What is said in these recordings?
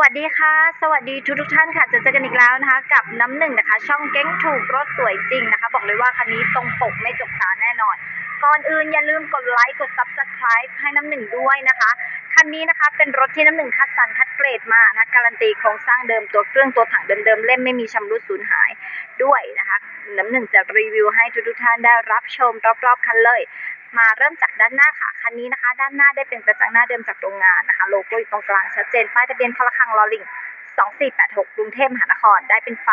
วัสดีค่ะ สวัสดีทุกทุกท่านค่ะเจอเจอกันอีกแล้วนะคะ กับน้ำหนึ่งนะคะ ช่องเก้งถูกรถสวยจริงนะคะ บอกเลยว่าคันนี้ตรงปกไม่จกตาแน่นอน ก่อนอื่นอย่าลืมกดไลค์กด subscribe ให้น้ำหนึ่งด้วยนะคะคันนี้นะคะเป็นรถที่น้ำหนึ่งคัดสรรคัดเกรดมานะการันตีโครงสร้างเดิมตัวเครื่องตัวถังเดิมๆเล่มไม่มีชำรุดสูญหายด้วยนะคะน้ำหนึ่งจะรีวิวให้ทุกๆท่านได้รับชมรอบๆคันเลย มาเริ่มจากด้านหน้าค่ะคันนี้นะคะ ด้านหน้าได้เป็นกระจังหน้าเดิมจากโรงงานนะคะ โลโก้อยู่ตรงกลางชัดเจนป้ายทะเบียนพละคังลอลิง2486กรุงเทพมหานคร ได้เป็นไฟ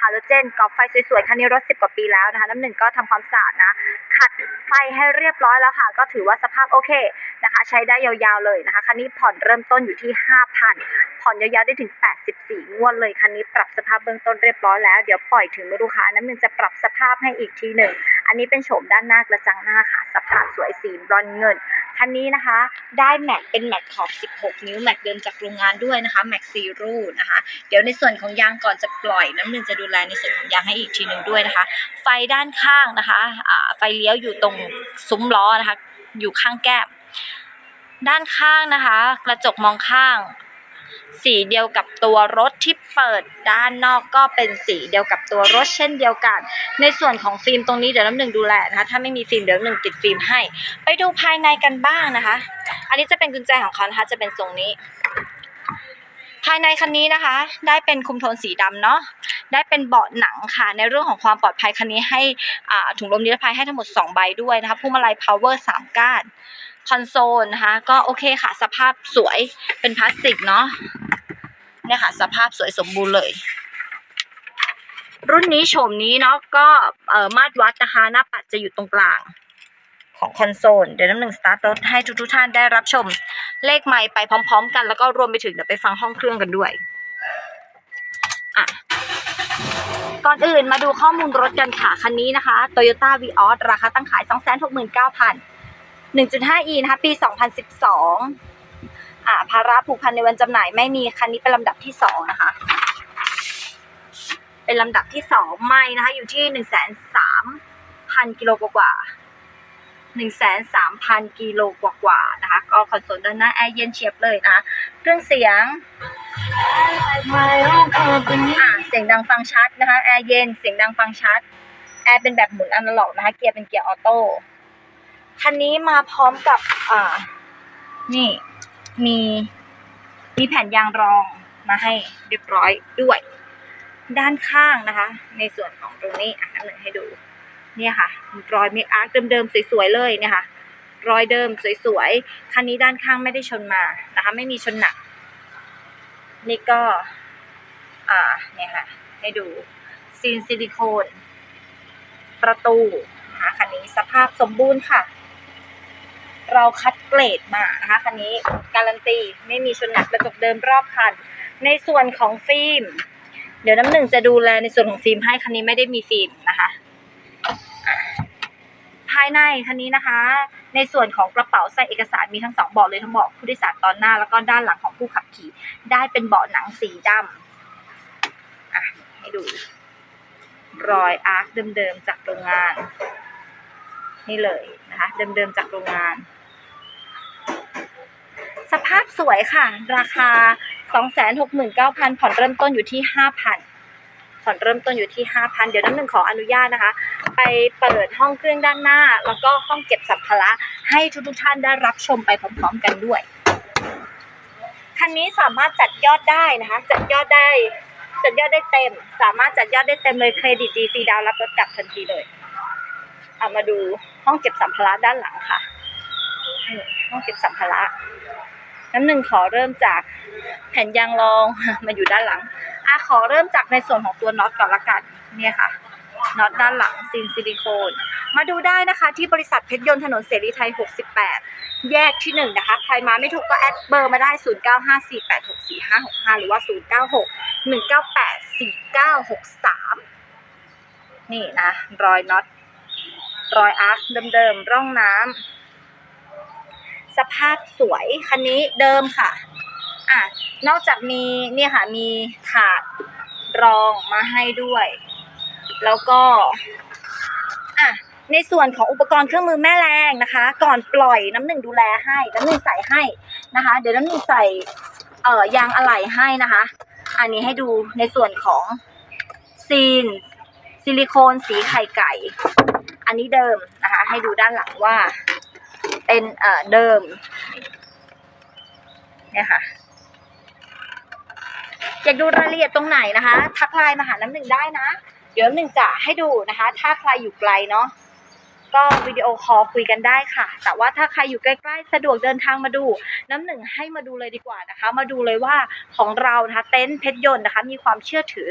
ฮาโลเจนกรอบไฟสวยๆ คันนี้รถ 10 กว่าปีแล้วนะคะ น้ำหนึ่งก็ทำความสะอาดนะ ขัดไฟให้เรียบร้อยแล้วค่ะ ก็ถือว่าสภาพโอเคนะคะ ใช้ได้ยาวๆเลยนะคะ คันนี้ผ่อนเริ่มต้นอยู่ที่ 5,000 ผ่อนยาวๆได้ถึง 84 งวดเลยคันนี้ปรับสภาพเบื้องต้นเรียบร้อยแล้ว เดี๋ยวปล่อยถึงมือลูกค้าน้ำหนึ่งจะปรับสภาพให้อีกทีหนึ่ง อันนี้เป็นโฉมด้านหน้ากระจังหน้าค่ะ สภาพสวยสีบรอนเงิน คันนี้นะคะ ได้แม็กเป็นแม็กขอบ 16 นิ้วแม็กเดิมจากโรงงานด้วยนะคะแม็กซีรูนะคะ เดี๋ยวในส่วนของยางก่อนจะปล่อยน้ำหนึ่งจะดูแลในส่วนของยางให้อีกทีหนึ่งด้วยนะคะ ไฟด้านข้างนะคะไฟเลี้ยวอยู่ตรงซุ้มล้อนะคะ อยู่ข้างแก้มด้านข้างนะคะ กระจกมองข้าง สีเดียวกับตัวรถที่เปิดด้านนอกก็เป็นสีเดียวกับตัวรถเช่นเดียวกัน ในส่วนของฟิล์มตรงนี้เดี๋ยวน้ำหนึ่งดูแลนะคะถ้าไม่มีฟิล์มเดี๋ยวน้ำหนึ่งติดฟิล์มให้ ไปดูภายในกันบ้างนะคะ อันนี้จะเป็นกุญแจของเขานะคะจะเป็นทรงนี้ ภายในคันนี้นะคะ ได้เป็นคุมโทนสีดำเนาะได้เป็นเบาะหนังค่ะในเรื่องของความปลอดภัยคันนี้ให้ถุงลมนิรภัยให้ทั้งหมด 2 ใบด้วยนะคะพวงมาลัย power 3 ก้าน คอนโซลนะคะ ก็โอเคค่ะ สภาพสวยเป็นพลาสติกเนาะเนี่ยค่ะ สภาพสวยสมบูรณ์เลย รุ่นนี้โฉมนี้เนาะก็เอ่อมาตรวัดนะคะ หน้าปัดจะอยู่ตรงกลางของคอนโซล เดี๋ยวน้ำหนึ่งสตาร์ทรถให้ทุกๆท่านได้รับชมเลขใหม่ไปพร้อม ๆ กันแล้วก็รวมไปถึงเดี๋ยวไปฟังห้องเครื่องกันด้วยอะก่อนอื่นมาดูข้อมูลรถกันค่ะ คันนี้นะคะ Toyota Vios ราคาตั้งขาย 269,000 1.5e นะคะปี 2012อ่าภาระผูกพันในวันจำหน่ายไม่มีคันนี้เป็นลำดับที่สองนะคะ เป็นลำดับที่สองไม่นะคะ อยู่ที่103,000 กิโลกว่าๆ103,000กิโลกว่าๆนะคะ ก็คอนโซลด้านหน้าแอร์เย็นเฉียบเลยนะคะเครื่องเสียงอ่าเสียงดังฟังชัดนะคะแอร์เย็นเสียงดังฟังชัดแอร์เป็นแบบหมุนอนาล็อกนะคะ เกียร์เป็นเกียร์ออโต้ คันนี้มาพร้อมกับอ่านี่มีมีแผ่นยางรองมาให้เรียบร้อยด้วย ด้านข้างนะคะ ในส่วนของตรงนี้อะอันหนึ่งให้ดู เนี่ยค่ะ รอยเมคอาร์คเดิมๆสวยๆเลยเนี่ยค่ะ รอยเดิมสวยๆคันนี้ด้านข้างไม่ได้ชนมานะคะ ไม่มีชนหนัก นี่ก็ อ่าเนี่ยค่ะ ให้ดูซีนซิลิโคนประตูนะคะคันนี้สภาพสมบูรณ์ค่ะ เราคัดเกรดมานะคะคันนี้การันตีไม่มีชนหนักกระจกเดิมรอบคัน ในส่วนของฟิล์ม เดี๋ยวน้ำหนึ่งจะดูแลในส่วนของฟิล์มให้คันนี้ไม่ได้มีฟิล์มนะคะภายในคันนี้นะคะ ในส่วนของกระเป๋าใส่เอกสารมีทั้งสองเบาะเลยทั้งเบาะผู้โดยสารตอนหน้า แล้วก็ด้านหลังของผู้ขับขี่ ได้เป็นเบาะหนังสีดำให้ดู รอยอาร์คเดิมๆจากโรงงาน นี่เลยนะคะเดิมๆจากโรงงาน สภาพสวยค่ะ ราคา 269,000 ผ่อนเริ่มต้นอยู่ที่ 5,000 ผ่อนเริ่มต้นอยู่ที่ 5,000 เดี๋ยวน้ำหนึ่งขออนุญาตนะคะ ไปเปิดห้องเครื่องด้านหน้า แล้วก็ห้องเก็บสัมภาระให้ทุกๆท่านได้รับชมไปพร้อมๆกันด้วยคันนี้สามารถจัดยอดได้นะคะ จัดยอดได้ จัดยอดได้เต็ม สามารถจัดยอดได้เต็มเลยเครดิตดีฟรีดาวน์รับรถกลับทันทีเลย เอามาดู ห้องเก็บสัมภาระด้านหลังค่ะห้องเก็บสัมภาระน้ำหนึ่งขอเริ่มจากแผ่นยางรองมาอยู่ด้านหลังอะขอเริ่มจากในส่วนของตัวน็อตก่อนละกันเนี่ยค่ะน็อตด้านหลังซีนซิลิโคนมาดูได้นะคะที่บริษัทเพชรยนต์ถนนเสรีไทย 68 แยกที่หนึ่งนะคะ ใครมาไม่ถูกก็แอดเบอร์มาได้ 0954864565 หรือว่า 096-198-4963 นี่นะ รอยน็อต รอยอาร์คเดิมๆร่องน้ำสภาพสวยคันนี้เดิมค่ะอะนอกจากมีเนี่ยค่ะมีถาดรองมาให้ด้วย แล้วก็อะในส่วนของอุปกรณ์เครื่องมือแม่แรงนะคะ ก่อนปล่อยน้ำหนึ่งดูแลให้น้ำหนึ่งใส่ให้นะคะ เดี๋ยวน้ำหนึ่งใส่เอ่อยางอะไหล่ให้นะคะ อันนี้ให้ดูในส่วนของซีน ซิลิโคนสีไข่ไก่ อันนี้เดิมนะคะ ให้ดูด้านหลังว่า เป็นเอ่อเดิม เนี่ยค่ะ อยากดูรายละเอียดตรงไหนนะคะ ทักไลน์มาหาน้ำหนึ่งได้นะ เดี๋ยวหนึ่งจะให้ดูนะคะ ถ้าใครอยู่ไกลเนาะ ก็วิดีโอคอลคุยกันได้ค่ะ แต่ว่าถ้าใครอยู่ใกล้ๆ สะดวกเดินทางมาดู น้ำหนึ่งให้มาดูเลยดีกว่านะคะ มาดูเลยว่าของเรานะคะเต็นท์เพชรยนต์นะคะ มีความเชื่อถือ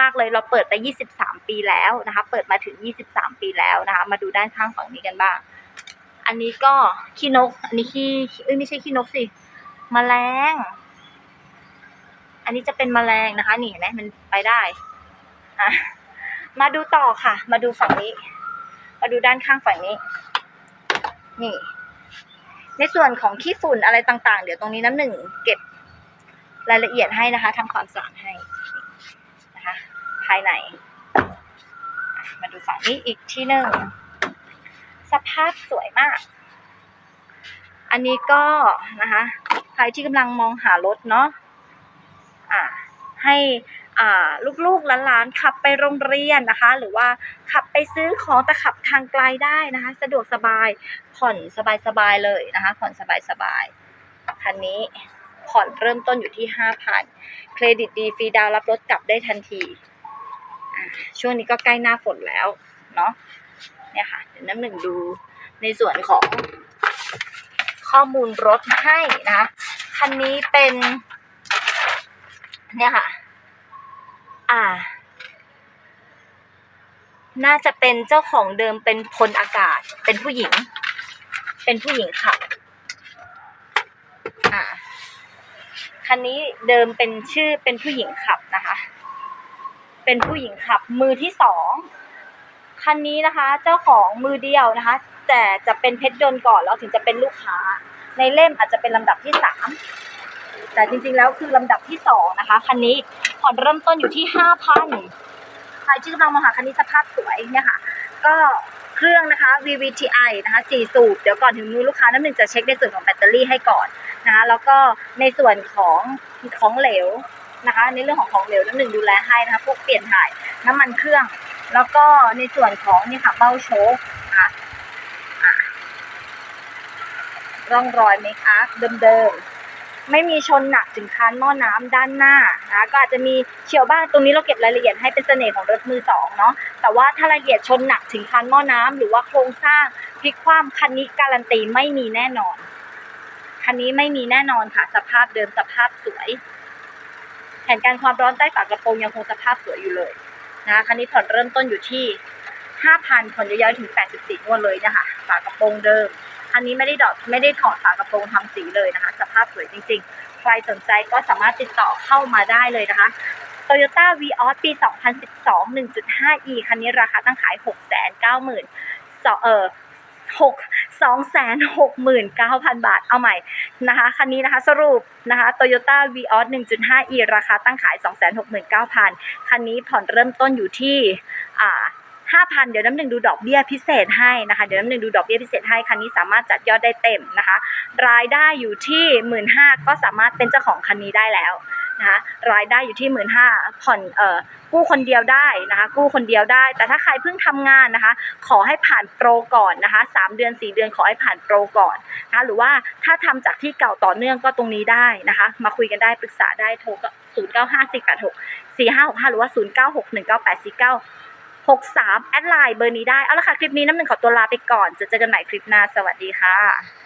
มากๆเลยเราเปิดไป 23 ปีแล้วนะคะ เปิดมาถึง 23 ปีแล้วนะคะ มาดูด้านข้างฝั่งนี้กันบ้าง อันนี้ก็ขี้นก อันนี้ขี้เอ้ยไม่ใช่ขี้นกสิแมลงอันนี้จะเป็นแมลงนะคะ นี่เห็นไหมมันไปได้มาดูต่อค่ะ มาดูฝั่งนี้ มาดูด้านข้างฝั่งนี้ นี่ ในส่วนของขี้ฝุ่นอะไรต่าง ๆ เดี๋ยวตรงนี้น้ำหนึ่งเก็บรายละเอียดให้นะคะทำความสะอาดให้นะคะ ภายใน มาดูฝั่งนี้อีกที่หนึ่งสภาพสวยมาก อันนี้ก็นะคะ ใครที่กำลังมองหารถเนาะอ่า ให้ลูกๆหลานๆขับไปโรงเรียนนะคะ หรือว่าขับไปซื้อของแต่ขับทางไกลได้นะคะ สะดวกสบายผ่อนสบายๆเลยนะคะ ผ่อนสบายๆคันนี้ผ่อนเริ่มต้นอยู่ที่ห้าพันเครดิตดีฟรีดาวรับรถกลับได้ทันที ช่วงนี้ก็ใกล้หน้าฝนแล้ว เนาะเนี่ยค่ะ เดี๋ยวน้ำหนึ่งดูในส่วนของข้อมูลรถให้นะ คันนี้เป็น เนี่ยค่ะ อ่า น่าจะเป็นเจ้าของเดิมเป็นพลอากาศ เป็นผู้หญิง เป็นผู้หญิงขับอ่า คันนี้เดิมเป็นชื่อเป็นผู้หญิงขับนะคะ เป็นผู้หญิงขับ มือที่สอง คันนี้นะคะ เจ้าของมือเดียวนะคะ แต่จะเป็นเพชรยนต์ก่อนแล้วถึงจะเป็นลูกค้า ในเล่มอาจจะเป็นลำดับที่สามแต่จริงๆแล้วคือลำดับที่สองนะคะ คันนี้ ผ่อนเริ่มต้นอยู่ที่ห้าพันใครที่กำลังมองหาคันนี้สภาพสวยเนี่ยค่ะ ก็เครื่องนะคะ VVTi นะคะสี่สูบ เดี๋ยวก่อนถึงมือลูกค้าน้ำหนึ่งจะเช็คในส่วนของแบตเตอรี่ให้ก่อนนะคะ แล้วก็ในส่วนของของเหลวนะคะ ในเรื่องของของเหลวน้ำหนึ่งดูแลให้นะคะ พวกเปลี่ยนถ่ายน้ำมันเครื่อง แล้วก็ในส่วนของนี่ค่ะเบ้าโชคนะคอะร่องรอยเมคอัพเดิมๆ ไม่มีชนหนักถึงคานหม้อน้ำด้านหน้านะคะก็อาจจะมีเฉียวบ้างตรงนี้เราเก็บรายละเอียดให้เป็นเสน่ห์ของรถมือสองเนาะแต่ว่าถ้ารายละเอียดชนหนักถึงคานหม้อน้ำหรือว่าโครงสร้างพลิกคว่ำคันนี้การันตีไม่มีแน่นอนคันนี้ไม่มีแน่นอนค่ะสภาพเดิมสภาพสวยแผนการความร้อนใต้ฝากระโปรงยังคงสภาพสวยอยู่เลยนะคะคันนี้ผ่อนเริ่มต้นอยู่ที่ห้าพันผ่อนยาวๆถึงแปดสิบสี่งวดเลยนะคะฝากระโปรงเดิม คันนี้ไม่ได้ดอดไม่ได้ถอดฝากระโปรงทำสีเลยนะคะ สภาพสวยจริง ๆ ใครสนใจก็สามารถติดต่อเข้ามาได้เลยนะคะ Toyota Vios ปี 2012 1.5e คันนี้ราคาตั้งขาย 690,000เอ่อ6 269,000บาท เอาใหม่นะคะ คันนี้นะคะสรุปนะคะ Toyota Vios 1.5e ราคาตั้งขาย269,000คันนี้ผ่อนเริ่มต้นอยู่ที่อ่า ห้าพันเดี๋ยวน้ำหนึ่งดูดอกเบี้ยพิเศษให้นะคะ เดี๋ยวน้ำหนึ่งดูดอกเบี้ยพิเศษให้คันนี้สามารถจัดยอดได้เต็มนะคะ รายได้อยู่ที่หมื่นห้าก็สามารถเป็นเจ้าของคันนี้ได้แล้วนะคะรายได้อยู่ที่หมื่นห้าผ่อนเอ่อกู้คนเดียวได้นะคะกู้คนเดียวได้ แต่ถ้าใครเพิ่งทำงานนะคะ ขอให้ผ่านโปรก่อนนะคะสามเดือนสี่เดือนขอให้ผ่านโปรก่อนนะคะหรือว่าถ้าทำจากที่เก่าต่อเนื่องก็ตรงนี้ได้นะคะ มาคุยกันได้ปรึกษาได้โทรก็ศูนย์เก้าห้าสี่แปดหกสี่ห้าหกห้าหรือว่าศูนย์เก้าหก หกสามแอดไลน์เบอร์นี้ได้ เอาละค่ะ คลิปนี้น้ำหนึ่งขอตัวลาไปก่อนจะเจอกันใหม่คลิปหน้า สวัสดีค่ะ